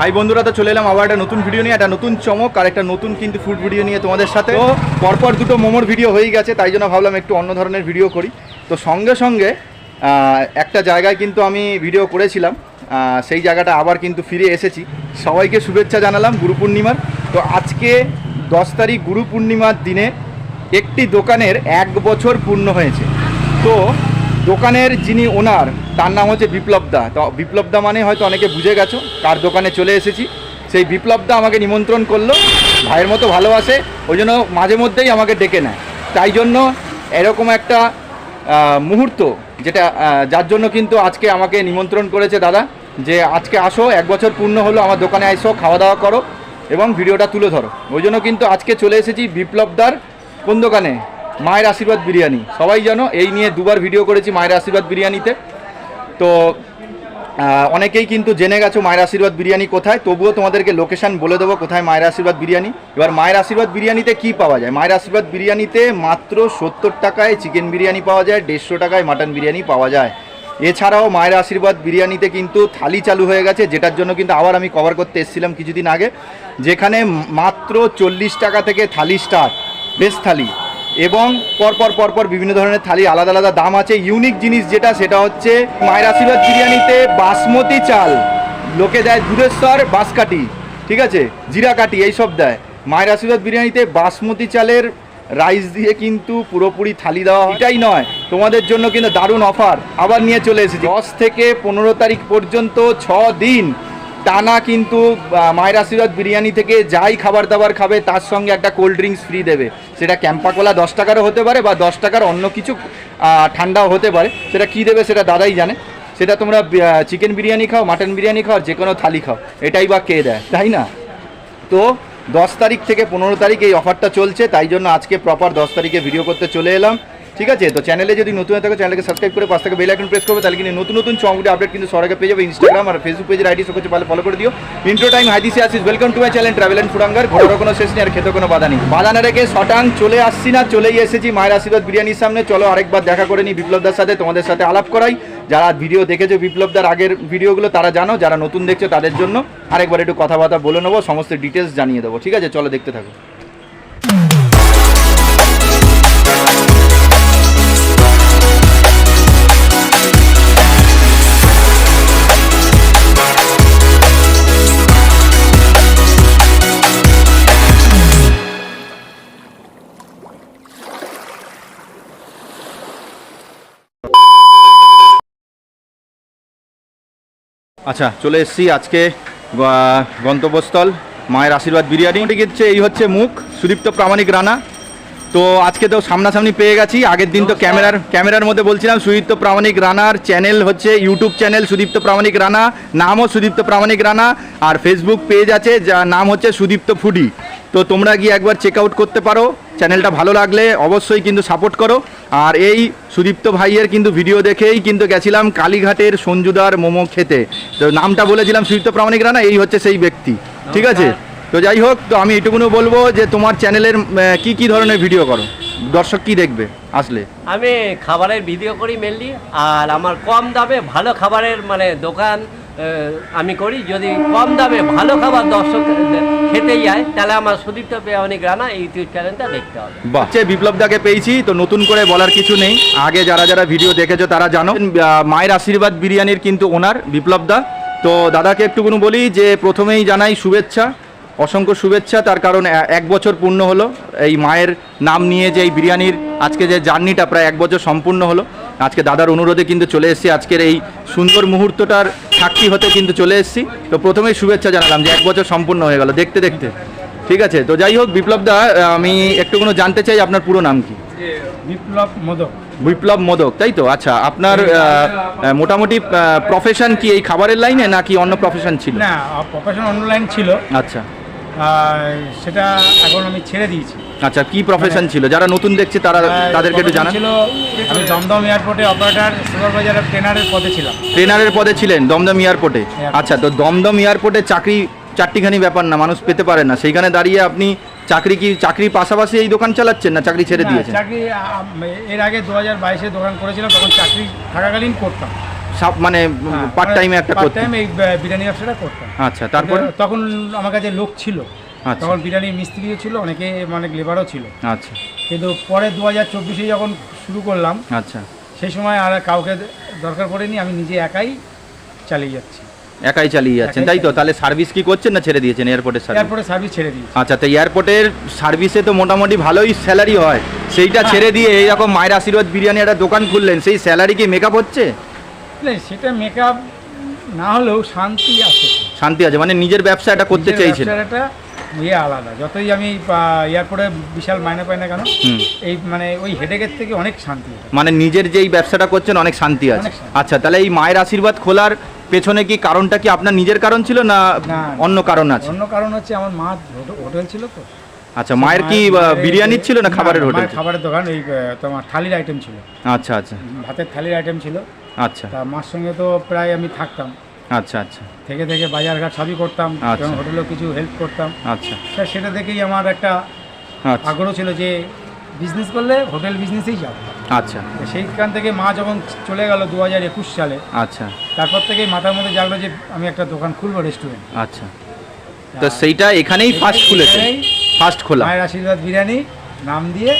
High বন্ধুরা, তো চলে এলাম আবার একটা নতুন ভিডিও নিয়ে, একটা নতুন চমক আর একটা নতুন কিন্তু ফুড ভিডিও নিয়ে তোমাদের সাথে। তো পরপর দুটো মোমোর ভিডিও হয়ে গেছে, তাই জন্য ভাবলাম একটু অন্য ধরনের ভিডিও করি। তো সঙ্গে সঙ্গে একটা জায়গায় কিন্তু আমি ভিডিও করেছিলাম সেই জায়গাটা আবার কিন্তু ফিরে এসেছি। সবাইকে শুভেচ্ছা জানালাম, গুরু পূর্ণিমার। তো আজকে দশ তারিখ গুরু পূর্ণিমার দিনে একটি দোকানের এক বছর পূর্ণ হয়েছে। তো দোকানের যিনি ওনার, তার নাম হচ্ছে বিপ্লব দা। তো বিপ্লব দা মানে হয়তো অনেকে বুঝে গেছো কার দোকানে চলে এসেছি। সেই বিপ্লব দা আমাকে নিমন্ত্রণ করল, ভাইয়ের মতো ভালোবাসে, ওই জন্য মাঝে মধ্যেই আমাকে ডেকে নেয়। তাই জন্য এরকম একটা মুহূর্ত, যেটা যার জন্য কিন্তু আজকে আমাকে নিমন্ত্রণ করেছে দাদা, যে আজকে আসো, এক বছর পূর্ণ হলো, আমার দোকানে এসো খাওয়া দাওয়া করো এবং ভিডিওটা তুলে ধরো। ওই জন্য কিন্তু আজকে চলে এসেছি বিপ্লবদার কোন দোকানে? মায়ের আশীর্বাদ বিরিয়ানি। সবাই জানো, এই নিয়ে দুবার ভিডিও করেছি মায়ের আশীর্বাদ বিরিয়ানিতে। তো অনেকেই কিন্তু জেনে গেছো মায়ের আশীর্বাদ বিরিয়ানি কোথায়। তবুও তোমাদেরকে লোকেশান বলে দেবো কোথায় মায়ের আশীর্বাদ বিরিয়ানি। এবার মায়ের আশীর্বাদ বিরিয়ানিতে কি পাওয়া যায়? মায়ের আশীর্বাদ বিরিয়ানিতে মাত্র সত্তর টাকায় চিকেন বিরিয়ানি পাওয়া যায়, দেড়শো টাকায় মাটন বিরিয়ানি পাওয়া যায়। এছাড়াও মায়ের আশীর্বাদ বিরিয়ানিতে কিন্তু থালি চালু হয়ে গেছে, যেটার জন্য কিন্তু আবার আমি কভার করতে এসেছিলাম কিছুদিন আগে। যেখানে মাত্র চল্লিশ টাকা থেকে থালি স্টার্ট বেশ থালি। এবং পরপর পরপর বিভিন্ন ধরনের থালি, আলাদা আলাদা দাম আছে। ইউনিক জিনিস যেটা, সেটা হচ্ছে মায়ের আশীর্বাদ বিরিয়ানিতে বাসমতি চাল। লোকে দেয় দুধেশ্বর বাঁশকাঠি, ঠিক আছে? জিরা কাঠি এইসব দেয়। মায়ের আশীর্বাদ বিরিয়ানিতে বাসমতি চালের রাইস দিয়ে কিন্তু পুরোপুরি থালি দেওয়া এটাই নয়, তোমাদের জন্য কিন্তু দারুণ অফার। আবার নিয়ে চলে এসেছি। দশ থেকে পনেরো তারিখ পর্যন্ত ছ দিন টানা কিন্তু মায়ের আশীর্বাদ বিরিয়ানি থেকে যাই খাবার দাবার খাবে, তার সঙ্গে একটা কোল্ড ড্রিঙ্কস ফ্রি দেবে। সেটা ক্যাম্পা কোলা দশ টাকারও হতে পারে বা দশ টাকার অন্য কিছু ঠান্ডাও হতে পারে। সেটা কি দেবে সেটা দাদাই জানে। সেটা তোমরা চিকেন বিরিয়ানি খাও, মাটন বিরিয়ানি খাও যে কোনো থালি খাও। এটাই বা কে দেয়, তাই না? তো দশ তারিখ থেকে পনেরো তারিখ এই অফারটা চলছে, তাই জন্য আজকে প্রপার দশ তারিখে ভিডিও করতে চলে এলাম। ঠিক আছে? তো চ্যানেলে যদি নতুন হয়ে থাকো চ্যানেলকে সাবস্ক্রাইব করে পাশ থেকে বেল আইকন প্রেস করবে, তাহলে কিন্তু নতুন নতুন চমকটি আপডেট কিন্তু সরকার পেয়ে যাবে ইনস্টাগ্রাম আর ফেসবুক পেজের আইডি সব কিছু ভালো ফলো করে দিও। ইন্ট্রো টাইম হাইদিসি আসিস welcome to my channel travel and ফুডাঙ্গার ঘোরারও কোনো শেষ নেই আর খেতে কোনো বাধা নেই। বাধা না রেখে শটাং চলে আসছি না, চলেই এসেছি মায়ের আশীর্বাদ বিরিয়ানির সামনে। চলো আরেকবার দেখা করে নিই বিপ্লবদার সাথে, তোমাদের সাথে আলাপ করাই। যারা ভিডিও দেখেছ বিপ্লবদার আগের ভিডিওগুলো তারা জানো, যারা নতুন দেখছ তাদের জন্য আরেকবার একটু কথাবার্তা বলে নেব, সমস্ত ডিটেলস জানিয়ে দেবো। ঠিক আছে? চলো দেখতে থাকো। আচ্ছা চলে এসেছি আজকে গন্তব্যস্থল মায়ের আশীর্বাদ বিরিয়ানি। হচ্ছে এই হচ্ছে মুখ সুদীপ্ত প্রামাণিক রানা। তো আজকে তো সামনাসামনি পেয়ে গেছি আগের দিন তো ক্যামেরার ক্যামেরার মধ্যে বলছিলাম সুদীপ্ত প্রামাণিক রানার চ্যানেল হচ্ছে ইউটিউব চ্যানেল সুদীপ্ত প্রামাণিক রানা নামও সুদীপ্ত প্রামাণিক রানা আর ফেসবুক পেজ আছে যার নাম হচ্ছে সুদীপ্ত ফুডি। তো তোমরা গিয়ে একবার চেক আউট করতে পারো। চ্যানেলটা ভালো লাগলে অবশ্যই কিন্তু সাপোর্ট করো। আর এই সুদীপ্ত ভাইয়ের কিন্তু ভিডিও দেখেই কিন্তু গেছিলাম কালীঘাটের সঞ্জুদার মোমো খেতে। তো নামটা বলেছিলাম সুদীপ্ত প্রামাণিক রানা এই হচ্ছে সেই ব্যক্তি। ঠিক আছে? তো যাই হোক তো আমি এটুকুনো বলব যে তোমার চ্যানেলের কি কি ধরনের ভিডিও করো? দর্শক কি দেখবে আসলে? আমি খাবারের ভিডিও করি মেনলি আর আমার কম দামে ভালো খাবারের মানে দোকান আমি করি। যদি কম দামে ভালো খাবার দর্শক খেতে যায় তাহলে আমার সুদীপ্ত অনেক রানা এই ইউটিউব চ্যানেলটা দেখতে হবে। বাহ। বিপ্লব দাকে পেয়েছি তো নতুন করে বলার কিছু নেই। আগে যারা যারা ভিডিও দেখেছ তারা জানো। মায়ের আশীর্বাদ বিরিয়ানির কিন্তু ওনার বিপ্লব দা তো দাদাকে একটুকুনি বলি যে প্রথমেই জানাই শুভেচ্ছা অসংখ্য শুভেচ্ছা। তার কারণ এক বছর পূর্ণ হলো। এই মায়ের নাম নিয়ে যে এই বিরিয়ানির আজকে যে জার্নিটা প্রায় এক বছর সম্পূর্ণ হলো। আজকে দাদার অনুরোধে কিন্তু চলে এসেছি। আজকের এই সুন্দর মুহূর্তটার সাক্ষী হতে কিন্তু চলে এসেছি। তো প্রথমেই শুভেচ্ছা জানালাম যে এক বছর সম্পূর্ণ হয়ে গেল দেখতে দেখতে। ঠিক আছে তো যাই হোক বিপ্লব দা আমি একটু কোনো জানতে চাই আপনার পুরো নাম কি? বিপ্লব মোদক। বিপ্লব মোদক তাই তো? আচ্ছা আপনার মোটামুটি প্রফেশন কি এই খাবারের লাইনে নাকি অন্য প্রফেশন ছিল? না প্রফেশন অনলাইন ছিল। আচ্ছা। সেটা এখন আমি ছেড়ে দিয়েছি। আচ্ছা কি প্রফেশন ছিল? যারা নতুন দেখছে তারা তাদেরকে একটু জানান। ছিল আমি দমদম এয়ারপোর্টে অপারেটর সুপারভাইজার ট্রেনারের পদে ছিলাম। ট্রেনারের পদে ছিলেন দমদম এয়ারপোর্টে আচ্ছা তো দমদম এয়ারপোর্টে চাকরি চারটিখানি ব্যাপার না মানুষ পেতে পারে না। সেইখানে দাঁড়িয়ে আপনি চাকরি কি চাকরির পাশাপাশি এই দোকান চালাচ্ছেন না চাকরি ছেড়ে দিয়েছেন? চাকরি এর আগে দু হাজার বাইশে দোকান করেছিলাম তখন চাকরি থাকাকালীন করতাম। সাপ- মানে পার্ট টাইমে একটা টাইম এই বিরিয়ানি ব্যবসাটা করতাম। আচ্ছা তারপরে? তখন আমার কাছে লোক ছিল। তখন বিরিয়ানির মিস্ত্রিও ছিল অনেকে মানে লেবারও ছিল। আচ্ছা। কিন্তু পরে দু হাজার চব্বিশে যখন শুরু করলাম আচ্ছা। সেই সময় আর কাউকে দরকার পড়েনি আমি নিজে একাই চালিয়ে যাচ্ছি। একাই চালিয়ে যাচ্ছেন তাই তো? তাহলে সার্ভিস কি করছেন না ছেড়ে দিয়েছেন এয়ারপোর্টের সার্ভিস এরপরে সার্ভিস ছেড়ে দিয়েছি। আচ্ছা তো এয়ারপোর্টের সার্ভিসে তো মোটামুটি ভালোই স্যালারি হয়। সেইটা হ্যাঁ। ছেড়ে দিয়ে এইরকম মায়ের আশীর্বাদ বিরিয়ানি একটা দোকান খুললেন সেই স্যালারি কি মেকআপ হচ্ছে? না, সেটা মেকআপ না হলেও শান্তি আছে। শান্তি আছে মানে নিজের ব্যবসা এটা করতে চাইছেন। ইয়ে আলাদা। যতই আমি এয়ারপোর্টে বিশাল মাইনে পাই না কেন এই মানে ওই হেডেকের থেকে অনেক শান্তি মানে নিজের যেই ব্যবসাটা করছেন অনেক শান্তি আছে। আচ্ছা তাহলে এই মায়ের আশীর্বাদ খোলার পেছনে কি কারণটা কি আপনার নিজের কারণ ছিল না। অন্য কারণ আছে? অন্য কারণ হচ্ছে আমার মা হোটেল ছিল তো। আচ্ছা মায়ের কি বিরিয়ানির ছিল না খাবারের হোটেল খাবারের দোকান ওই তোমার থালির আইটেম ছিল। আচ্ছা আচ্ছা। ভাতের থালির আইটেম ছিল। আচ্ছা। তা মার সঙ্গে তো প্রায় আমি থাকতাম। আচ্ছা আচ্ছা। থেকে থেকে বাজারঘাট সবই করতাম আচ্ছা। এবং হোটেলেও কিছু হেল্প করতাম। আচ্ছা। সেটা থেকেই আমার একটা আচ্ছা। আগ্রহ ছিল যে বিজনেস করলে হোটেল বিজনেসেই যাব। আচ্ছা। সেইখান থেকে মা যখন চলে গেল দু হাজার একুশ সালে আচ্ছা। তারপর থেকেই মাথার মধ্যে জাগলো যে আমি একটা দোকান খুলবো রেস্টুরেন্ট আচ্ছা। তো সেইটা এখানেই ফার্স্ট খুলেছে? ফার্স্ট খোলা? মায়ের আশীর্বাদ বিরিয়ানি নাম দিয়ে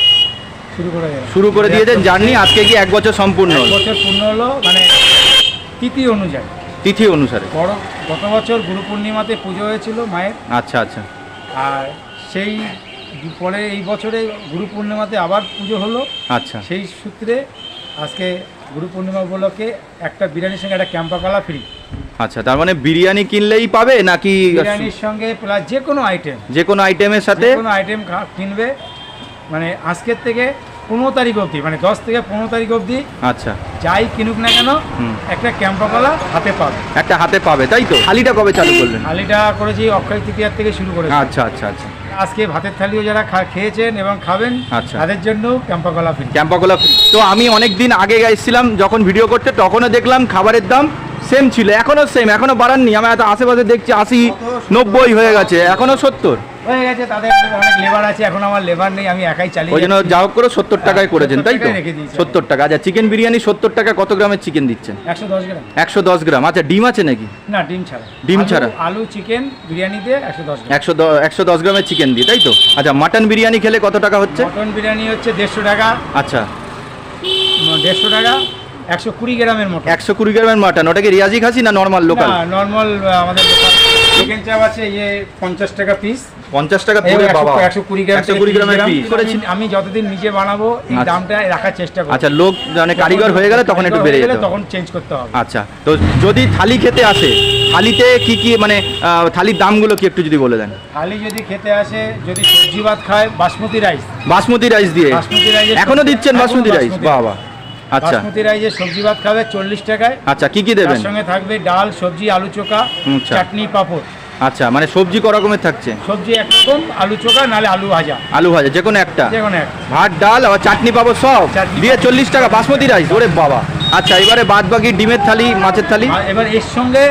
শুরু করে শুরু করে দিয়েছেন জার্নি আজকে কি এক বছর সম্পূর্ণ? বছর পূর্ণ হলো মানে তিথি অনুযায়ী। তিথি অনুসারে। বড় গত বছর গুরু পূর্ণিমাতে পুজো হয়েছিল মায়ের। আচ্ছা আচ্ছা। আর সেই পরে এই বছরে গুরু পূর্ণিমাতে আবার পুজো হলো। আচ্ছা। সেই সূত্রে আজকে গুরু পূর্ণিমা উপলক্ষে একটা বিরিয়ানির সঙ্গে একটা ক্যাম্পা কলা ফ্রি। আচ্ছা তার মানে বিরিয়ানি কিনলেই পাবে নাকি বিরিয়ানির সঙ্গে প্লাস যে কোনো আইটেম। যে কোনো আইটেমের সাথে কোনো আইটেম কিনবে। মানে আজকের থেকে পনেরো তারিখ অবধি মানে দশ থেকে পনেরো তারিখ অবধি আচ্ছা। যাই কিনুক না কেন একটা ক্যাম্পা কলা হাতে পাবে। একটা হাতে পাবে তাই তো? থালিটা কবে চালু করলেন? থালিটা করেছি অক্ষয় তৃতীয়ার থেকে শুরু করে আচ্ছা আচ্ছা আচ্ছা। আজকে ভাতের থালিও যারা খেয়েছেন এবং খাবেন আচ্ছা। তাদের জন্য ক্যাম্পা কলা ফ্রি ক্যাম্পাকোলা তো আমি অনেক দিন আগে গেছিলাম যখন ভিডিও করতে তখনও দেখলাম খাবারের দাম সেম ছিল এখনও সেম এখনও বাড়াননি। আমি এত আশেপাশে দেখছি আশি নব্বই হয়ে গেছে এখনও সত্তর। হয়ে গেছে তাদের অনেক লেবার আছে এখন আমার লেবার নেই আমি একাই চালিয়ে ওই জন্য যা হোক করে সত্তর টাকায় করেছেন তাই তো। সত্তর টাকা। আচ্ছা চিকেন বিরিয়ানি সত্তর টাকা কত গ্রামের চিকেন দিচ্ছেন? একশো দশ গ্রাম। একশো দশ গ্রাম। আচ্ছা ডিম আছে নাকি? না ডিম ছাড়া। ডিম ছাড়া? আলু চিকেন বিরিয়ানিতে একশো দশ একশো একশো দশ গ্রামের চিকেন দিয়ে তাই তো? আচ্ছা মাটন বিরিয়ানি খেলে কত টাকা হচ্ছে? মটন বিরিয়ানি হচ্ছে দেড়শো টাকা। আচ্ছা। দেড়শো টাকা। একশো কুড়ি গ্রামের মটন। একশো কুড়ি গ্রামের মাটন ওটা কি রিয়াজি খাসি না নর্মাল লোকাল নর্মাল আমাদের চিকেন চাপ আছে ইয়ে পঞ্চাশ টাকা পিস পঞ্চাশ টাকা পুরো বাবা। একশো কুড়ি গ্রাম একশো কুড়ি গ্রামের পিস করেছি আমি যতদিন নিজে বানাবো এই আচ্ছা। দামটা রাখার চেষ্টা করব। আচ্ছা লোক মানে কারিগর হয়ে গেলে তখন একটু বেড়ে গেলে তখন চেঞ্জ করতে হবে। আচ্ছা তো যদি থালি খেতে আসে থালিতে কি কি মানে থালির দামগুলো কি একটু যদি বলে দেন? থালি যদি খেতে আসে যদি সবজি ভাত খায় বাসমতি রাইস বাসমতি রাইস দিয়ে। বাসমতি রাইস এখনও দিচ্ছেন বাসমতি রাইস বাবা আচ্ছা। বাসমতি রাইসে সবজি ভাত খাবে চল্লিশ টাকায়। আচ্ছা কি কি তার দেবেন সঙ্গে থাকবে ডাল সবজি আলু চোখা আচ্ছা। চাটনি পাঁপড়। আচ্ছা মানে সবজি ক রকমের থাকছে? সবজি একরকম আলু চোখা নালে আলু ভাজা। আলু ভাজা যে কোনো একটা? যে কোনো এক ভাত ডাল আর চাটনি পাবো সব? চাটনি দিয়ে চল্লিশ টাকা বাসমতি রাইস ওরে বাবা। আচ্ছা এবারে বাদ বাকি ডিমের থালি মাছের থালি? আর এবার এর সঙ্গে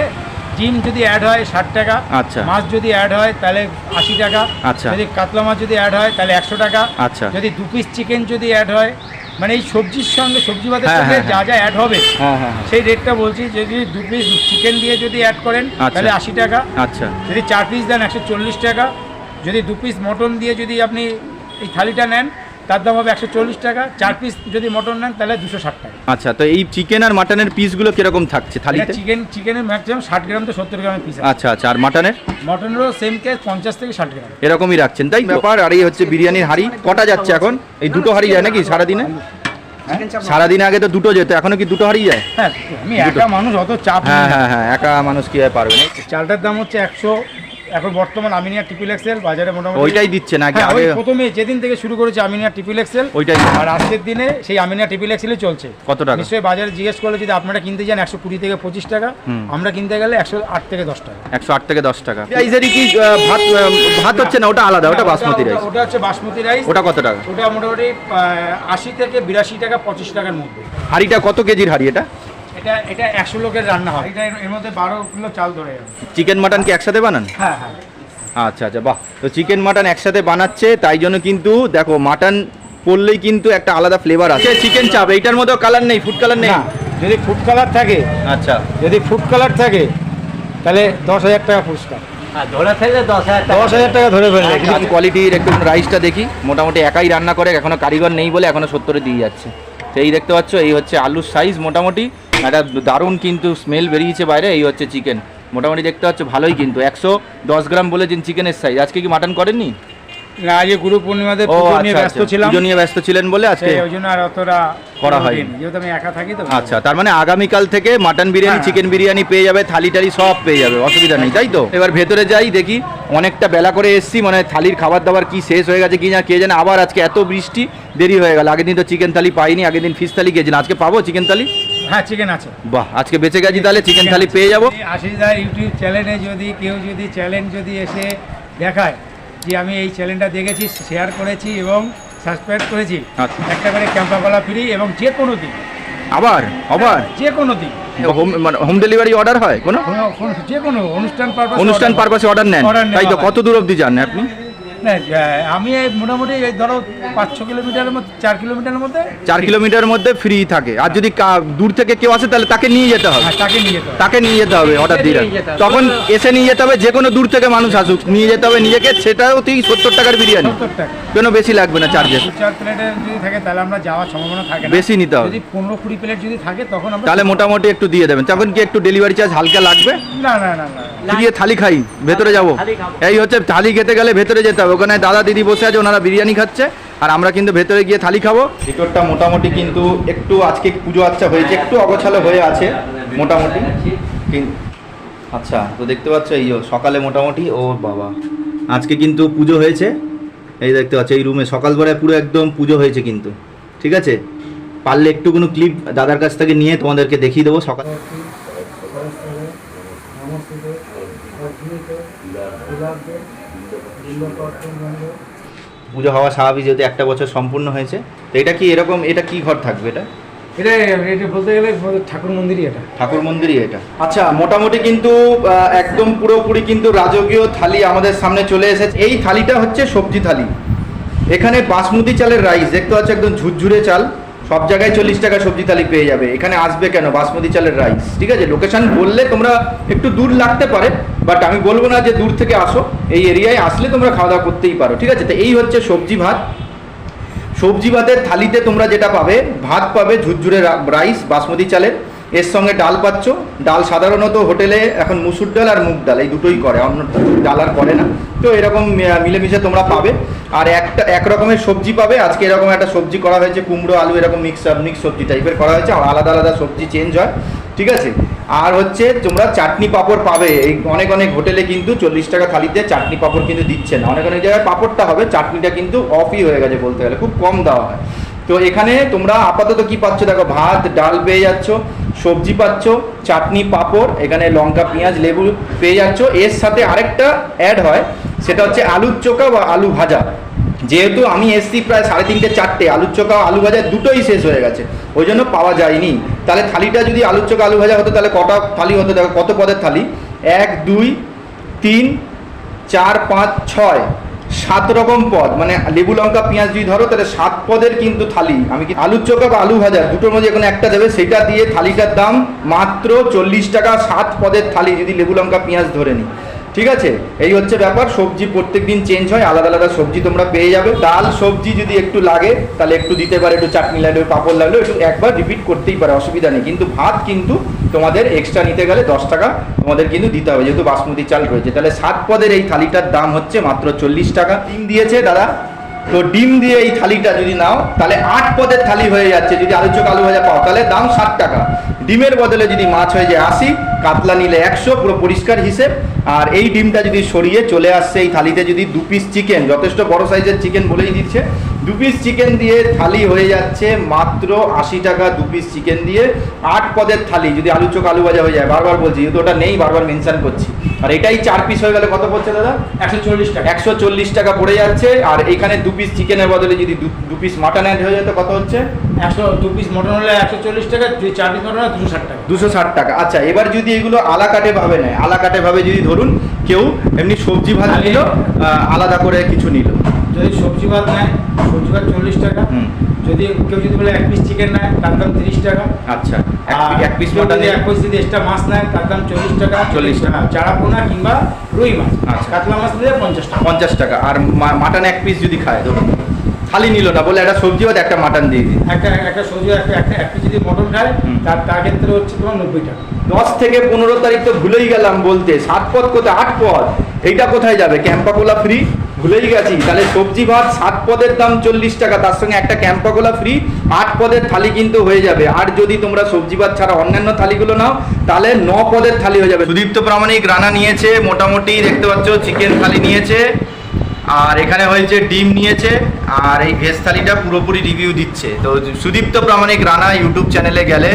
ডিম যদি অ্যাড হয় ষাট টাকা আচ্ছা। মাছ যদি অ্যাড হয় তাহলে আশি টাকা। আচ্ছা। যদি কাতলা মাছ যদি অ্যাড হয় তাহলে একশো টাকা। আচ্ছা। যদি দু পিস চিকেন যদি অ্যাড হয় মানে এই সবজির সঙ্গে সবজি ভাতের হ্যাঁ, সঙ্গে হ্যাঁ, যা যা অ্যাড হবে হ্যাঁ সেই রেটটা বলছি যদি দু পিস চিকেন দিয়ে যদি অ্যাড করেন আচ্ছা। তাহলে আশি টাকা। আচ্ছা। যদি চার পিস দেন একশো চল্লিশ টাকা। যদি দু পিস মটন দিয়ে যদি আপনি এই থালিটা নেন তার দাম হবে একশো চল্লিশ টাকা। চার পিস যদি মটন নেন তাহলে দুশো ষাট টাকা। আচ্ছা তো এই চিকেন আর মাটনের পিসগুলো কীরকম থাকছে থালিতে? চিকেন চিকেনের ম্যাক্সিমাম ষাট গ্রাম তো সত্তর গ্রামের পিস আচ্ছা আচ্ছা আর মাটনের মটনেরও সেম কেস পঞ্চাশ থেকে ষাট গ্রাম। এরকমই রাখছেন তাই ব্যাপার আর এই হচ্ছে বিরিয়ানির হাড়ি। কটা যাচ্ছে এখন? এই দুটো হাড়ি যায় নাকি সারাদিনে? সারাদিনে আগে তো দুটো যেত এখনও কি দুটো হাড়ি যায়? হ্যাঁ আমি একা মানুষ অত চাপ হ্যাঁ হ্যাঁ হ্যাঁ একা মানুষ কি পারবে? না চালটার দাম হচ্ছে একশো এখন বর্তমান আমিনিয়া ট্রিপল এক্সেল বাজারে মোটামুটি ওইটাই দিচ্ছে নাকি হ্যাঁ, আগে প্রথমে যেদিন থেকে শুরু করেছে আমিনিয়া ট্রিপল এক্সেল ওইটাই। আর আজকের দিনে সেই আমিনিয়া ট্রিপল এক্সেলই চলছে। কত টাকা? নিশ্চয়ই বাজারে জিজ্ঞেস করলে যদি আপনারা কিনতে যান একশো কুড়ি থেকে পঁচিশ টাকা আমরা কিনতে গেলে একশো আট থেকে দশ টাকা। একশো আট থেকে দশ টাকা। রাইসেরই কি ভাত ভাত হচ্ছে না ওটা আলাদা ওটা বাসমতি রাইস ওটা হচ্ছে বাসমতি রাইস ওটা কত টাকা? ওটা মোটামুটি আশি থেকে বিরাশি টাকা পঁচিশ টাকার মধ্যে। হাড়িটা কত কেজির হাড়ি এটা? এটা এটা একশো লোকের রান্না হয় এটা এর- মধ্যে বারো কিলো চাল ধরে যাবে। চিকেন মাটন কি একসাথে বানান? হ্যাঁ হ্যাঁ। আচ্ছা আচ্ছা বাহ। তো চিকেন মাটন একসাথে বানাচ্ছে তাই জন্য কিন্তু দেখো মাটন পড়লেই কিন্তু একটা আলাদা ফ্লেভার আছে। চিকেন চাপ এইটার মধ্যে কালার নেই ফুড কালার নেই? যদি ফুড কালার থাকে আচ্ছা। যদি ফুড কালার থাকে তাহলে দশ হাজার টাকা পুরস্কার ধরে ফেললে দশ হাজার টাকা। ধরে ফেললে কোয়ালিটির একটু রাইসটা দেখি। মোটামুটি একাই রান্না করে এখনও কারিগর নেই বলে এখনও সত্তরে দিয়ে যাচ্ছে। তো এই দেখতে পাচ্ছ এই হচ্ছে আলুর সাইজ মোটামুটি একটা দারুণ কিন্তু স্মেল বেরিয়েছে বাইরে এই হচ্ছে চিকেন মোটামুটি দেখতে পাচ্ছ ভালোই কিন্তু। একশো দশ গ্রাম বলেছেন চিকেনের সাইজ আজকে কি মাটন করেননি? না আজকে গুরু পূর্ণিমাতে নিয়ে আচ্ছা ব্যস্ত আচ্ছা। ছিলাম। নিয়ে ব্যস্ত ছিলেন বলে আজকে ওই জন্য আর অতটা করা হয়নি। যেহেতু আমি একা থাকি তো আচ্ছা তার মানে আগামীকাল থেকে মাটন বিরিয়ানি হ্যাঁ। চিকেন বিরিয়ানি পেয়ে যাবে থালি টালি সব পেয়ে যাবে। অসুবিধা নেই তাই তো? এবার ভেতরে যাই দেখি অনেকটা বেলা করে এসছি মানে থালির খাবার দাবার কি শেষ হয়ে গেছে কি না কে জানে। আবার আজকে এত বৃষ্টি দেরি হয়ে গেল। আগের দিন তো চিকেন থালি পাইনি আগের দিন ফিশ থালি গেছিলাম। আজকে পাবো চিকেন থালি? হ্যাঁ চিকেন আছে। বাহ আজকে বেঁচে গেছি তাহলে চিকেন থালি পেয়ে যাব। আশিসদার ইউটিউব চ্যানেলে যদি কেউ যদি চ্যালেঞ্জ যদি এসে দেখায় যে আমি এই চ্যানেলটা দেখেছি শেয়ার করেছি এবং সাবস্ক্রাইব করেছি আচ্ছা। একটা করে ক্যাম্পা কলা ফ্রি এবং যে কোনো দিন। আবার? আবার? যে কোনো দিন। হোম মানে হোম ডেলিভারি অর্ডার হয় কোনো? কোনো- কোনো- যে কোনো অনুষ্ঠান পারপাস অনুষ্ঠান পারপাসে অর্ডার নেন। তাই তো কত দূর অবধি যান আপনি? না আমি এই মোটামুটি এই ধরো পাঁচ ছ কিলোমিটারের মধ্যে চার কিলোমিটারের মধ্যে চার কিলোমিটারের মধ্যে ফ্রি থাকে। আর যদি কা- দূর থেকে কেউ আসে তাহলে তাকে নিয়ে যেতে হবে। হ্যাঁ, তাকে নিয়ে যেতে হবে। তাকে নিয়ে যেতে হবে অর্ডার দিয়ে নিয়ে যেতে হবে। তখন এসে নিয়ে যেতে হবে যে কোনো দূর থেকে মানুষ আসুক নিয়ে যেতে হবে নিজেকে সেটাও তুই সত্তর টাকার বিরিয়ানি। সত্তর টাকা। কেন বেশি লাগবে না চার্জেস দু চার প্লেটের যদি থাকে তাহলে আমরা যাওয়ার সম্ভাবনা থাকে না। বেশি নিতে হবে। যদি পনেরো কুড়ি প্লেট যদি থাকে তখন আমরা তাহলে মোটামুটি একটু দিয়ে দেবেন। তখন কি একটু ডেলিভারি চার্জ হালকা লাগবে? না না না না। গিয়ে থালি খাই? ভেতরে যাব। এই হচ্ছে থালি খেতে গেলে ভেতরে যেতে হবে। ওখানে দাদা দিদি বসে আছে ওনারা বিরিয়ানি খাচ্ছে। আর আমরা কিন্তু ভেতরে গিয়ে থালি খাব। ভিতরটা মোটামুটি কিন্তু একটু আজকে পুজো আচ্ছা হয়েছে একটু অগোছালো হয়ে আছে মোটামুটি। আচ্ছা তো দেখতে পাচ্ছ এই যে সকালে মোটামুটি ও বাবা। আজকে কিন্তু পুজো হয়েছে। এই দেখতে পাচ্ছ, এই রুমে সকালবেলায় পুরো একদম পুজো হয়েছে কিন্তু। ঠিক আছে? পারলে একটু কোনো ক্লিপ দাদার কাছ থেকে নিয়ে তোমাদেরকে দেখিয়ে দেবো সকাল পুজো হওয়া স্বাভাবিক যেহেতু একটা বছর সম্পূর্ণ হয়েছে। তো এটা কি এরকম এটা কি ঘর থাকবে এটা? এটা এটা বলতে গেলে আমাদের ঠাকুর মন্দিরই এটা। ঠাকুর মন্দিরই এটা। আচ্ছা মোটামুটি কিন্তু একদম পুরোপুরি কিন্তু রাজকীয় থালি আমাদের সামনে চলে এসেছে। এই থালিটা হচ্ছে সবজি থালি। এখানে বাসমতি চালের রাইস দেখতে পাচ্ছ একদম ঝুরঝুরে চাল। সব জায়গায় চল্লিশ টাকা সবজি থালি পেয়ে যাবে। এখানে আসবে কেন? বাসমতি চালের রাইস। ঠিক আছে? লোকেশন বললে তোমরা একটু দূর লাগতে পারে বাট আমি বলব না যে দূর থেকে আসো। এই এরিয়ায় আসলে তোমরা খাওয়া দাওয়া করতেই পারো। ঠিক আছে? তো এই হচ্ছে সবজি ভাত। সবজি ভাতের থালিতে তোমরা যেটা পাবে ভাত পাবে ঝুরঝুরে রাইস বাসমতি চালের। এর সঙ্গে ডাল পাচ্ছ। ডাল সাধারণত হোটেলে এখন মুসুর ডাল আর মুগ ডাল, এই দুটোই করে, অন্য ডাল আর করে না। তো এরকম মিলেমিশে তোমরা পাবে। আর একটা, এক রকমের সবজি পাবে। আজকে এরকম একটা সবজি করা হয়েছে, কুমড়ো, আলু, এরকম মিক্স মিক্স সবজি টাইপের করা হয়েছে, আর আলাদা আলাদা সবজি চেঞ্জ হয়। ঠিক আছে? আর হচ্ছে তোমরা চাটনি পাঁপড় পাবে। এই অনেক অনেক হোটেলে কিন্তু চল্লিশ টাকা থালিতে চাটনি পাঁপড় কিন্তু দিচ্ছে না। অনেক অনেক জায়গায় পাঁপড়টা হবে, চাটনিটা কিন্তু অফই হয়ে গেছে বলতে গেলে। খুব কম দেওয়া হয়। তো এখানে তোমরা আপাতত কি পাচ্ছ? দেখো ভাত, ডাল পেয়ে যাচ্ছ, সবজি পাচ্ছ, চাটনি, পাঁপড়, এখানে লঙ্কা, পেঁয়াজ, লেবু পেয়ে যাচ্ছ। এর সাথে আরেকটা অ্যাড হয়, সেটা হচ্ছে আলুর চোখা বা আলু ভাজা। যেহেতু আমি এসছি প্রায় সাড়ে তিনটে, চারটে, আলুর চোখা, আলু ভাজা দুটোই শেষ হয়ে গেছে, ওই জন্য পাওয়া যায়নি। তাহলে থালিটা যদি আলুর চোখা, আলু ভাজা হতো, তাহলে কটা থালি হতো? দেখো কত পদের থালি? এক, দুই, তিন, চার, পাঁচ, ছয়। সাত রকম পদ মানে লেবু, লঙ্কা, পেঁয়াজ যদি ধরো, তাহলে সাত পদের কিন্তু থালি। আমি কি আলুর চোখা বা আলু ভাজা, দুটোর মধ্যে এখন একটা দেবে, সেটা দিয়ে থালিটার দাম মাত্র চল্লিশ টাকা সাত পদের থালি, যদি লেবু, লঙ্কা, পেঁয়াজ ধরে নিই। ঠিক আছে? এই হচ্ছে ব্যাপার, সবজি প্রত্যেক দিন চেঞ্জ হয়, আলাদা আলাদা সবজি তোমরা পেয়ে যাবে। ডাল, সবজি যদি একটু লাগে, তাহলে একটু দিতে পারে, একটু চাটনি লাগল পাঁপড় লাগল, একটু একবার রিপিট করতেই পারে, অসুবিধা নেই। কিন্তু ভাত কিন্তু তোমাদের এক্সট্রা নিতে গেলে দশ টাকা তোমাদের কিন্তু দিতে হবে, যেহেতু বাসমতি চাল রয়েছে। তাহলে সাত পদের এই থালিটার দাম হচ্ছে মাত্র চল্লিশ টাকা। ডিম দিয়েছে, দাদা? তো ডিম দিয়ে এই থালিটা যদি নাও, তাহলে আট পদের থালি হয়ে যাচ্ছে। যদি আলু চোখ আলু ভাজা পাও, তাহলে দাম ষাট টাকা। ডিমের বদলে যদি মাছ হয়ে যায় আশি, কাতলা নিলে একশো, পুরো পরিষ্কার হিসেব। আর এই ডিমটা যদি সরিয়ে চলে আসছে, এই থালিতে যদি দু পিস চিকেন যথেষ্ট বড় সাইজের চিকেন বলেই দিচ্ছে দু পিস চিকেন দিয়ে থালি হয়ে যাচ্ছে মাত্র আশি টাকা দু পিস চিকেন দিয়ে। আট পদের থালি যদি আলু চোখ আলু ভাজা হয়ে যায় বারবার বলছি যেহেতু ওটা নেই বারবার মেনশন করছি। আর এটাই চার পিস হয়ে গেলে কত পড়ছে দাদা? একশো চল্লিশ টাকা। একশো চল্লিশ টাকা পড়ে যাচ্ছে আর এখানে দু পিস চিকেনের বদলে যদি দু- পিস মাটন অ্যাড হয়ে যেত কত হচ্ছে? একশো দু পিস মটন হলে একশো চল্লিশ টাকা চার পিস মটন দুশো ষাট টাকা। দুশো ষাট টাকা। আচ্ছা এবার যদি এগুলো আলাকাটে ভাবে নেয় আলাকাটে ভাবে যদি ধরুন কেউ এমনি সবজি ভাত নিল আলাদা করে কিছু নিল। যদি সবজি ভাত নেয় সবজি চল্লিশ টাকা। যদি কেউ যদি বলে এক পিস চিকেন নেয় তার দাম তিরিশ টাকা। আচ্ছা এক এক পিস মটন এক পিস যদি এক্সট্রা মাছ নেয় তার দাম চল্লিশ টাকা। 40 টাকা। হ্যাঁ, চারা পোনা কিংবা রুই মাছ আচ্ছা। কাতলা মাছ নিলে পঞ্চাশ টাকা। পঞ্চাশ টাকা। আর মাটন এক পিস যদি খায় ধরুন খালি নিল না বলে একটা সবজি বাদ একটা মাটন দিয়ে দিই। একটা একটা সবজি একটা একটা এক পিস যদি মটন খায়। তার তার ক্ষেত্রে হচ্ছে তোমার নব্বই টাকা। দশ থেকে পনেরো তারিখ তো ভুলেই গেলাম বলতে সাত পদ কোথায়? আট পদ এইটা কোথায় যাবে? ক্যাম্পাকোলা ফ্রি ভুলেই গেছি। তাহলে সবজি ভাত সাত পদের দাম চল্লিশ টাকা, তার সঙ্গে একটা ক্যাম্পাকোলা ফ্রি আট পদের থালি কিন্তু হয়ে যাবে। আর যদি তোমরা সবজি ভাত ছাড়া অন্যান্য থালিগুলো নাও, তাহলে ন পদের থালি হয়ে যাবে। সুদীপ্ত প্রামাণিক রানা নিয়েছে, মোটামুটি দেখতে পাচ্ছ চিকেন থালি নিয়েছে, আর এখানে হয়েছে ডিম নিয়েছে, আর এই ভেজ থালিটা পুরোপুরি রিভিউ দিচ্ছে। তো সুদীপ্ত প্রামাণিক রানা ইউটিউব চ্যানেলে গেলে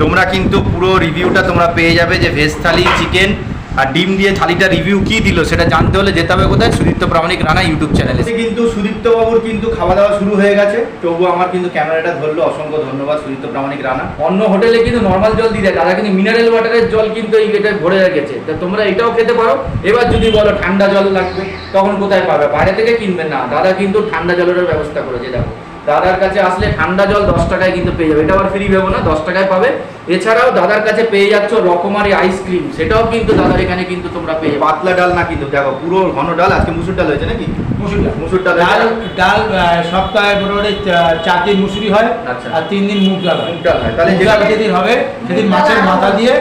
তোমরা কিন্তু পুরো রিভিউটা তোমরা পেয়ে যাবে যে ভেজ থালি চিকেন আর ডিম দিয়ে থালিটা রিভিউ কি দিল সেটা জানতে হলে যেতে হবে কোথায়? সুদীপ্ত প্রামাণিক রানা ইউটিউব চ্যানেলে কিন্তু সুদীপ্ত বাবুর কিন্তু খাওয়া দাওয়া শুরু হয়ে গেছে। তবু আমার কিন্তু ক্যামেরাটা ধরলো অসংখ্য ধন্যবাদ সুদীপ্ত প্রামাণিক রানা। অন্য হোটেলে কিন্তু নর্মাল জল দিয়ে দেয় দাদা কিন্তু মিনারেল ওয়াটারের জল কিন্তু এই এটা ভরে গেছে। তা তোমরা এটাও খেতে পারো। এবার যদি বলো ঠান্ডা জল লাগবে তখন কোথায় পাবে? বাইরে থেকে কিনবে না। দাদা কিন্তু ঠান্ডা জলের ব্যবস্থা করেছে দেখো। দাদার কাছে আসলে ঠান্ডা জল দশ টাকায় কিন্তু পেয়ে যাবে। এটা আবার ফ্রি ভেবো না দশ টাকায় পাবে। এছাড়াও দাদার কাছে পেয়ে যাচ্ছ রকমারি আইসক্রিম সেটাও কিন্তু দাদার এখানে কিন্তু তোমরা পেয়ে যাবে। পাতলা ডাল না কিন্তু দেখো পুরো ঘন ডাল আজকে মুসুর ডাল হয়েছে নাকি? মুসুর ডাল। মুসুর ডাল ডাল ডাল আহ, সপ্তাহে মোটামুটি চার দিন মুসুরি হয় আচ্ছা। আর তিন দিন মুগ ডাল হয়। মুগ ডাল হয়। তাহলে যেটা- যেদিন হবে সেদিন মাছের মাথা দিয়ে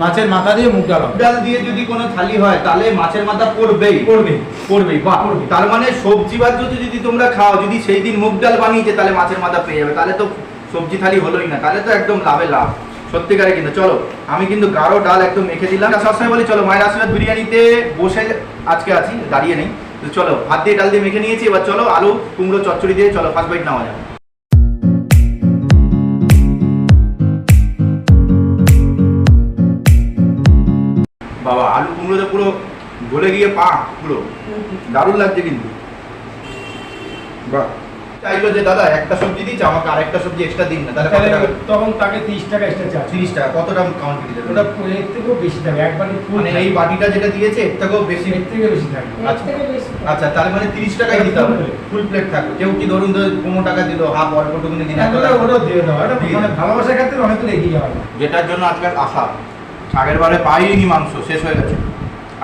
মাছের মাথা দিয়ে মুগ ডাল ডাল দিয়ে যদি কোনো থালি হয় তাহলে মাছের মাথা পড়বেই। পড়বে পড়বেই পড়বে। তার মানে সবজি বাদ যদি যদি তোমরা খাও যদি সেই দিন মুগ ডাল বানিয়েছে তাহলে মাছের মাথা পেয়ে যাবে। তাহলে তো সবজি থালি হলোই না। তাহলে তো একদম লাভে লাভ। সত্যিকারে কিন্তু। চলো আমি কিন্তু গাঢ় ডাল একদম মেখে দিলাম। সবসময় বলি চলো মায়ের আশীর্বাদ বিরিয়ানিতে বসে আজকে আছি দাঁড়িয়ে নেই। তো চলো ভাত দিয়ে ডাল দিয়ে মেখে নিয়েছি। এবার চলো আলু কুমড়ো চচ্চড়ি দিয়ে চলো ফার্স্ট বাইট নেওয়া যাবে বাবা আলু কুমড়ো কুমড়োতে পুরো গলে গিয়ে পা পুরো। দারুণ লাগছে কিন্তু। বাহ। চাইলো যে দাদা একটা সবজি দিচ্ছে আমাকে আরেকটা সবজি এক্সট্রা দিন না তাহলে তখন তাকে তিরিশ টাকা এক্সট্রা চার্জ তিরিশ টাকা কত টাকা কাউন্ট দিতে ওটা এর থেকেও বেশি থাকবে একবারে মানে এই বাটিটা যেটা দিয়েছে এর থেকেও বেশি। এর থেকে বেশি থাকবে। আচ্ছা। আচ্ছা তাহলে মানে তিরিশ টাকাই দিতে হবে। ফুল প্লেট থাকবে। কেউ কি ধরুন পনেরো টাকা দিল হাফ অল্প টুকুনি দিন ওটা দিয়ে দেওয়া মানে। ভালোবাসার ক্ষেত্রে অনেক এগিয়ে যাওয়া যেটার জন্য আজকাল আসা আগের বারে পাইনি মাংস, শেষ হয়ে গেছে।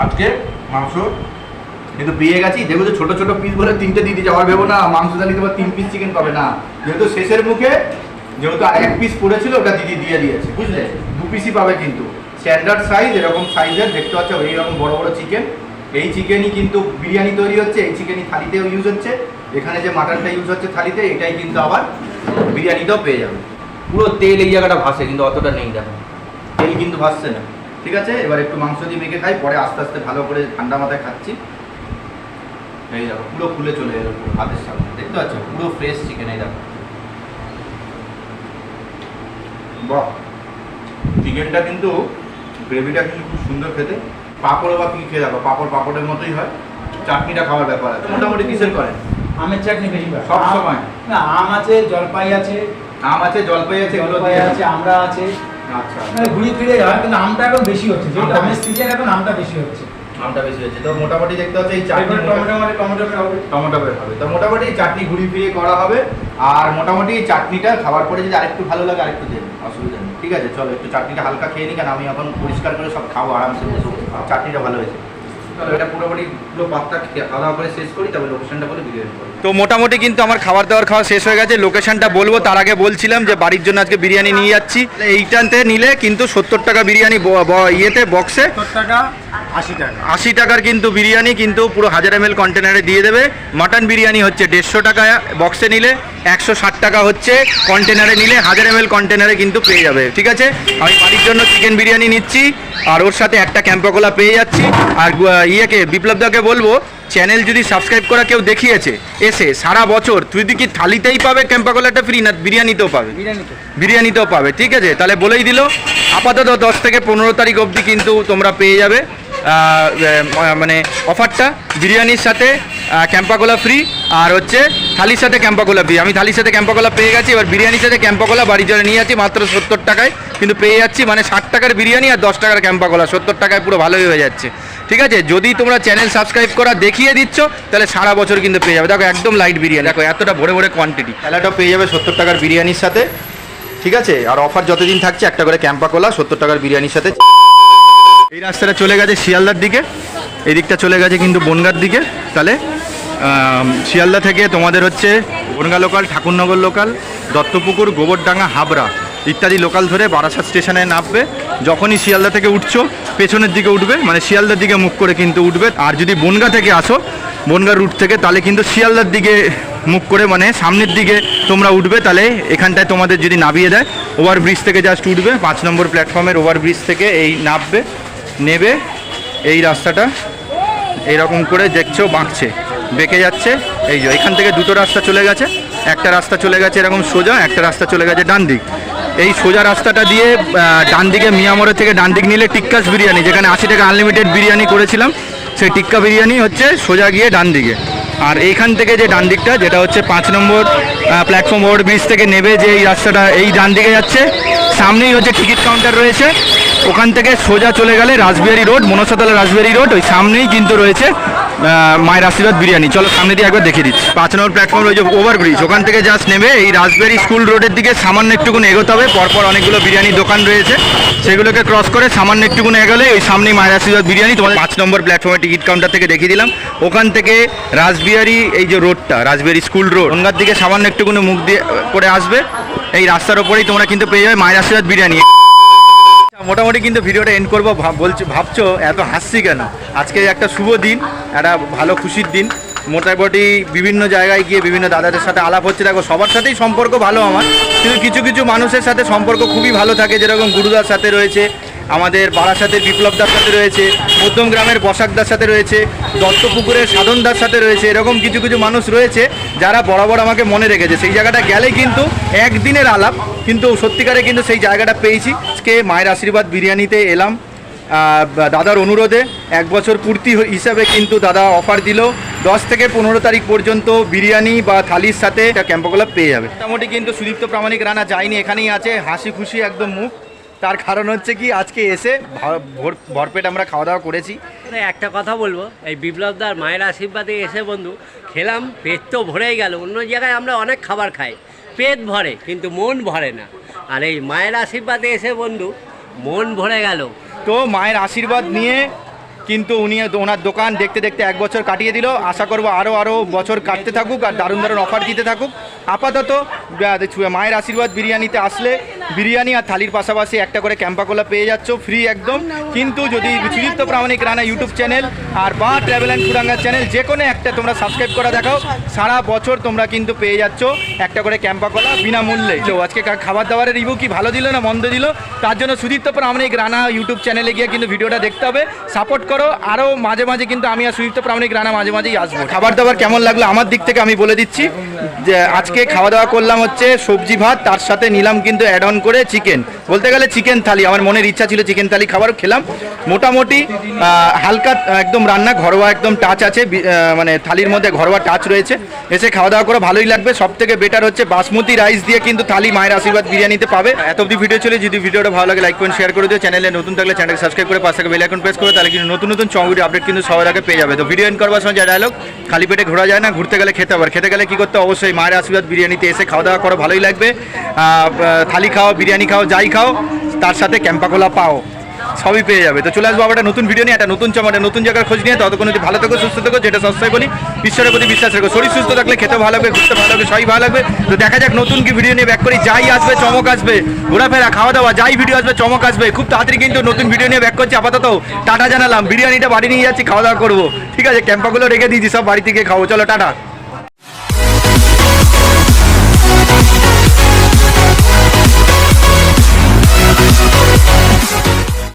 আজকে মাংস। কিন্তু পেয়ে গেছি, দেখো যে ছোটো ছোট পিস বলে তিনটে দিয়ে দিচ্ছে আবার ভেবো না, মাংস জানি তোমার তিন পিস চিকেন পাবে না। যেহেতু শেষের মুখে, যেহেতু এক পিস পড়েছিল, ওটা দিদি দিয়ে দিয়েছে, বুঝলে? দু পিসই পাবে কিন্তু। স্ট্যান্ডার্ড সাইজ এরকম সাইজের দেখতে পাচ্ছ এইরকম বড় বড় চিকেন এই চিকেনই কিন্তু বিরিয়ানি তৈরি হচ্ছে, এই চিকেনই থালিতেও ইউজ হচ্ছে। এখানে যে মাটনটা ইউজ হচ্ছে থালিতে, এটাই কিন্তু আবার বিরিয়ানিটাও পেয়ে যাবে। পুরো তেল এই জায়গাটা ভাসে, কিন্তু অতটা নেই দেখো। তেল কিন্তু ভাসছে না। ঠিক আছে? এবার একটু মাংস দিয়ে মেখে খাই পরে আস্তে আস্তে ভালো করে ঠান্ডা মাথায় খাচ্ছি। এই দেখো পুরো খুলে চলে এলো হাতের সামনে দেখতে পাচ্ছ? পুরো ফ্রেশ চিকেন এই দেখো। বাহ! চিকেনটা কিন্তু গ্রেভিটা কিন্তু খুব সুন্দর খেতে। পাঁপড়ও বা কি খেয়ে দেখো? পাঁপড় পাঁপড়ের মতোই হয়। চাটনিটা খাওয়ার ব্যাপার আছে। মোটামুটি কিসের করেন আমের চাটনি বেশি। সব সময়? না আম আছে জলপাই আছে। আম আছে জলপাই আছে এগুলো আছে আমরা আছে। মানে ঘুরিয়ে ফিরে হয় কিন্তু আমটা এখন বেশি হচ্ছে। যেহেতু আমের সিজন এখন আমটা বেশি হচ্ছে। আমটা বেশি হচ্ছে। তো মোটামুটি দেখতে হচ্ছে এই চাটনি টমেটো মানে টমেটো হবে। টমেটো বের হবে। তো মোটামুটি চাটনি ঘুরি ফিরিয়ে করা হবে। আর মোটামুটি চাটনিটা খাবার পরে যদি আরেকটু ভালো লাগে আরেকটু দেবেন অসুবিধা নেই। ঠিক আছে চলো একটু চাটনিটা হালকা খেয়ে নিই কারণ আমি এখন পরিষ্কার করে সব খাব আরামসে চাটনিটা ভালো হয়েছে। এটা পুরোপুরি পুরো পাতটা খাওয়া করে শেষ করি তবে লোকেশনটা বলে বিরিয়ানি তো মোটামুটি কিন্তু আমার খাবার দাবার খাওয়া শেষ হয়ে গেছে। লোকেশনটা বলব তার আগে বলছিলাম যে বাড়ির জন্য আজকে বিরিয়ানি নিয়ে যাচ্ছি। এইটাতে নিলে কিন্তু সত্তর টাকা বিরিয়ানি ইয়েতে বক্সে সত্তর টাকা আশি টাকা। আশি টাকার কিন্তু বিরিয়ানি কিন্তু পুরো হাজার এম কন্টেনারে দিয়ে দেবে। মাটন বিরিয়ানি হচ্ছে দেড়শো টাকা বক্সে নিলে একশো ষাট টাকা হচ্ছে কন্টেনারে নিলে হাজার এম কন্টেনারে কিন্তু পেয়ে যাবে ঠিক আছে? আমি বাড়ির জন্য চিকেন বিরিয়ানি নিচ্ছি আর ওর সাথে একটা ক্যাম্পাকোলা পেয়ে যাচ্ছি। আর ইয়েকে বিপ্লব দাকে বলব চ্যানেল যদি সাবস্ক্রাইব করা কেউ দেখিয়েছে এসে সারা বছর তুই কি থালিতেই পাবে ক্যাম্পাকোলাটা ফ্রি না বিরিয়ানিতেও পাবে? বিরিয়ানিতেও পাবে ঠিক আছে? তাহলে বলেই দিল আপাতত দশ থেকে পনেরো তারিখ অবধি কিন্তু তোমরা পেয়ে যাবে। মানে অফারটা, বিরিয়ানির সাথে ক্যাম্পাকোলা ফ্রি আর হচ্ছে থালির সাথে ক্যাম্পাকোলা ফ্রি আমি থালির সাথে ক্যাম্পাকোলা পেয়ে গেছি, এবার বিরিয়ানির সাথে ক্যাম্পাকোলা বাড়ির জন্য নিয়ে যাচ্ছি, মাত্র সত্তর টাকায়, কিন্তু পেয়ে যাচ্ছি মানে ষাট টাকার বিরিয়ানি আর দশ টাকার ক্যাম্পাকোলা, সত্তর টাকায় পুরো ভালোই হয়ে যাচ্ছে। ঠিক আছে? যদি তোমরা চ্যানেল সাবস্ক্রাইব করা দেখিয়ে দিচ্ছ, তাহলে সারা বছর কিন্তু পেয়ে যাবে। দেখো, একদম লাইট বিরিয়ানি। দেখো, এতটা ভরে ভরে কোয়ান্টিটি খেলাটা পেয়ে যাবে সত্তর টাকার বিরিয়ানির সাথে। ঠিক আছে? আর অফার যতদিন থাকছে, একটা করে ক্যাম্পা কোলা সত্তর টাকার বিরিয়ানির সাথে। এই রাস্তাটা চলে গেছে শিয়ালদার দিকে। এই দিকটা চলে গেছে কিন্তু বনগার দিকে। তাহলে শিয়ালদা থেকে তোমাদের হচ্ছে বনগা লোকাল ঠাকুরনগর লোকাল দত্তপুকুর, গোবরডাঙ্গা, হাবড়া ইত্যাদি লোকাল ধরে বারাসাত স্টেশনে নামবে। যখনই শিয়ালদা থেকে উঠছো, পেছনের দিকে উঠবে মানে শিয়ালদার দিকে মুখ করে কিন্তু উঠবে। আর যদি বনগা থেকে আসো বনগা রুট থেকে, তাহলে কিন্তু শিয়ালদার দিকে মুখ করে মানে সামনের দিকে তোমরা উঠবে। তাহলে এখানটায় তোমাদের যদি নামিয়ে দেয় ওভারব্রিজ থেকে জাস্ট উঠবে। পাঁচ নম্বর প্ল্যাটফর্মের ওভারব্রিজ থেকে এই নামবে। নেবে এই রাস্তাটা। এইরকম করে দেখছ, বাঁকছে। বেঁকে যাচ্ছে। এই যে, এখান থেকে দুটো রাস্তা চলে গেছে। একটা রাস্তা চলে গেছে এরকম সোজা, একটা রাস্তা চলে গেছে ডান দিক। এই সোজা রাস্তাটা দিয়ে ডান দিকে মিয়ামরের থেকে ডান দিক নিলে টিক্কাস বিরিয়ানি, যেখানে আশি টাকা আনলিমিটেড বিরিয়ানি করেছিলাম, সেই টিক্কা বিরিয়ানি হচ্ছে সোজা গিয়ে ডান দিকে। আর এইখান থেকে যে ডান দিকটা, যেটা হচ্ছে পাঁচ নম্বর প্ল্যাটফর্ম ওভার ব্রিজ থেকে নেবে যে এই রাস্তাটা, এই ডান দিকে যাচ্ছে। সামনেই হচ্ছে টিকিট কাউন্টার রয়েছে। ওখান থেকে সোজা চলে গেলে রাজবিহারী রোড মনসাতলা রাজবিহারী রোড ওই সামনেই কিন্তু রয়েছে মায়ের আশীর্বাদ বিরিয়ানি। চলো সামনে দিয়ে একবার দেখিয়ে দিচ্ছি। পাঁচ নম্বর প্ল্যাটফর্ম যে ওভারব্রিজ ওখান থেকে জাস্ট নেবে এই রাসবিহারি স্কুল রোডের দিকে সামান্য একটুকুনি এগোতে হবে। পরপর অনেকগুলো বিরিয়ানির দোকান রয়েছে। সেগুলোকে ক্রস করে সামান্য একটুকুনি এগোলে ওই সামনেই মায়ের আশীর্বাদ বিরিয়ানি। তোমাদের পাঁচ নম্বর প্ল্যাটফর্মে টিকিট কাউন্টার থেকে দেখিয়ে দিলাম। ওখান থেকে রাসবিহারি এই যে রোডটা রাসবিহারি স্কুল রোড গঙ্গার দিকে সামান্য একটুকুনি মুখ দিয়ে করে আসবে। এই রাস্তার ওপরেই তোমরা কিন্তু পেয়ে যাবে মায়ের আশীর্বাদ বিরিয়ানি। মোটামুটি কিন্তু ভিডিওটা এন্ড করব বলছি, ভাবছ এত হাসছি কেন? আজকে একটা শুভ দিন, একটা ভালো খুশির দিন। মোটামুটি বিভিন্ন জায়গায় গিয়ে বিভিন্ন দাদাদের সাথে আলাপ হচ্ছে। দেখো, সবার সাথেই সম্পর্ক ভালো আমার, কিন্তু কিছু কিছু মানুষের সাথে সম্পর্ক খুবই ভালো থাকে, যেরকম গুরুদার সাথে রয়েছে আমাদের বারাসাতের বিপ্লবদার সাথে রয়েছে, মধ্যম গ্রামের বসাকদার সাথে রয়েছে, দত্তপুকুরের সাধনদার সাথে রয়েছে, এরকম কিছু কিছু মানুষ রয়েছে যারা বরাবর আমাকে মনে রেখেছে। সেই জায়গাটা গেলে কিন্তু একদিনের আলাপ, কিন্তু সত্যিকারে কিন্তু সেই জায়গাটা পেয়েছি। আজকে মায়ের আশীর্বাদ বিরিয়ানিতে এলাম। দাদার অনুরোধে এক বছর পূর্তি হিসাবে কিন্তু দাদা অফার দিল। দশ থেকে পনেরো তারিখ পর্যন্ত বিরিয়ানি বা থালির সাথে ক্যাম্পোগুলো পেয়ে যাবে। মোটামুটি কিন্তু সুদীপ্ত প্রামাণিক রানা যায়নি, এখানেই আছে, হাসি খুশি একদম মুখ। তার কারণ হচ্ছে কি আজকে এসে ভর- ভর- ভরপেট আমরা খাওয়া দাওয়া করেছি। মানে একটা কথা বলব এই বিপ্লবদার মায়ের আশীর্বাদে এসে বন্ধু খেলাম পেট তো ভরেই গেল অন্য জায়গায় আমরা অনেক খাবার খাই পেট ভরে কিন্তু মন ভরে না। আর এই মায়ের আশীর্বাদে এসে বন্ধু মন ভরে গেল। তো মায়ের আশীর্বাদ নিয়ে কিন্তু উনি ওনার দোকান দেখতে দেখতে এক বছর কাটিয়ে দিল। আশা করব আরও আরও বছর কাটতে থাকুক আর দারুণ দারুণ অফার দিতে থাকুক। আপাতত মায়ের আশীর্বাদ বিরিয়ানিতে আসলে বিরিয়ানি আর থালির পাশাপাশি একটা করে ক্যাম্পাকোলা পেয়ে যাচ্ছ ফ্রি একদম। কিন্তু যদি সুদীপ্ত প্রামাণিক রানা ইউটিউব চ্যানেল আর বা ট্রাভেল অ্যান্ড ফুরাঙ্গার চ্যানেল যে কোনো একটা তোমরা সাবস্ক্রাইব করা দেখাও। সারা বছর তোমরা কিন্তু পেয়ে যাচ্ছ একটা করে ক্যাম্পাকোলা বিনামূল্যে। তো আজকে খাবার দাবারের রিভিউ কি ভালো দিল না মন্দ দিল? তার জন্য সুদীপ্ত প্রামাণিক রানা ইউটিউব চ্যানেলে গিয়ে কিন্তু ভিডিওটা দেখতে হবে। সাপোর্ট করো আরও মাঝে মাঝে কিন্তু আমি আর সুদীপ্ত প্রামাণিক রানা মাঝে মাঝেই আসব। খাবার দাবার কেমন লাগল? আমার দিক থেকে আমি বলে দিচ্ছি। আজকে খাওয়া দাওয়া করলাম হচ্ছে সবজি ভাত, তার সাথে নিলাম কিন্তু অ্যাড অন করে চিকেন বলতে গেলে চিকেন থালি, আমার মনের ইচ্ছা ছিল চিকেন থালি খাবার খেলাম। মোটামুটি হালকা, একদম রান্না, ঘরোয়া একদম টাচ আছে মানে থালির মধ্যে ঘরোয়া টাচ রয়েছে। এসে খাওয়া দাওয়া করে ভালোই লাগবে। সব থেকে বেটার হচ্ছে বাসমতি রাইস দিয়ে কিন্তু থালি মায়ের আশীর্বাদ বিরিয়ানিতে পাবে। এত অব্দি ভিডিও চলে যদি ভিডিওটা ভালো লাগে লাইক করুন শেয়ার করে দিও। চ্যানেলে নতুন থাকলে চ্যানেল সাবস্ক্রাইব করে পাশে বেল আইকন প্রেস করে, তাহলে কিন্তু নতুন নতুন চঙ্গুরি আপডেট কিন্তু সবার আগে পেয়ে যাবে। তো ভিডিও এন্ড করবার সময় যা ডায়লগ খালি পেটে ঘোরা যায় না, ঘুরতে গেলে খেতে হবে খেতে গেলে কি করতে হবে? অবশ্যই মায়ের আশীর্বাদ বিরিয়ানিতে এসে খাওয়া দাওয়া করো, ভালোই লাগবে। থালি খাও, বিরিয়ানি খাও, যাই খাও, তার সাথে ক্যাম্পাকোলা পাও, সবই পেয়ে যাবে। তো চলে আসব আবার একটা নতুন ভিডিও নিয়ে, একটা নতুন চমা একটা নতুন জায়গার খোঁজ নিয়ে। ততক্ষণ যদি ভালো থাকো, সুস্থ থাকো, যেটা সস্তায় বলি ঈশ্বরের প্রতি বিশ্বাস রাখো। শরীর সুস্থ থাকলে খেতে ভালো লাগবে, ঘুরতে ভালো লাগবে, সবই ভালো লাগবে। তো দেখা যাক নতুন কি ভিডিও নিয়ে ব্যাক করি। যাই আসবে, চমক আসবে, ঘোরাফেরা খাওয়া দাওয়া যাই ভিডিও আসবে, চমক আসবে। খুব তাড়াতাড়ি কিন্তু নতুন ভিডিও নিয়ে ব্যাক করছি, আপাতত টাটা জানালাম। বিরিয়ানিটা বাড়ি নিয়ে যাচ্ছি খাওয়া দাওয়া করব। ঠিক আছে, ক্যাম্পাগুলো রেখে দিয়েছি, সব বাড়ি থেকে খাব। চলো, টাটা।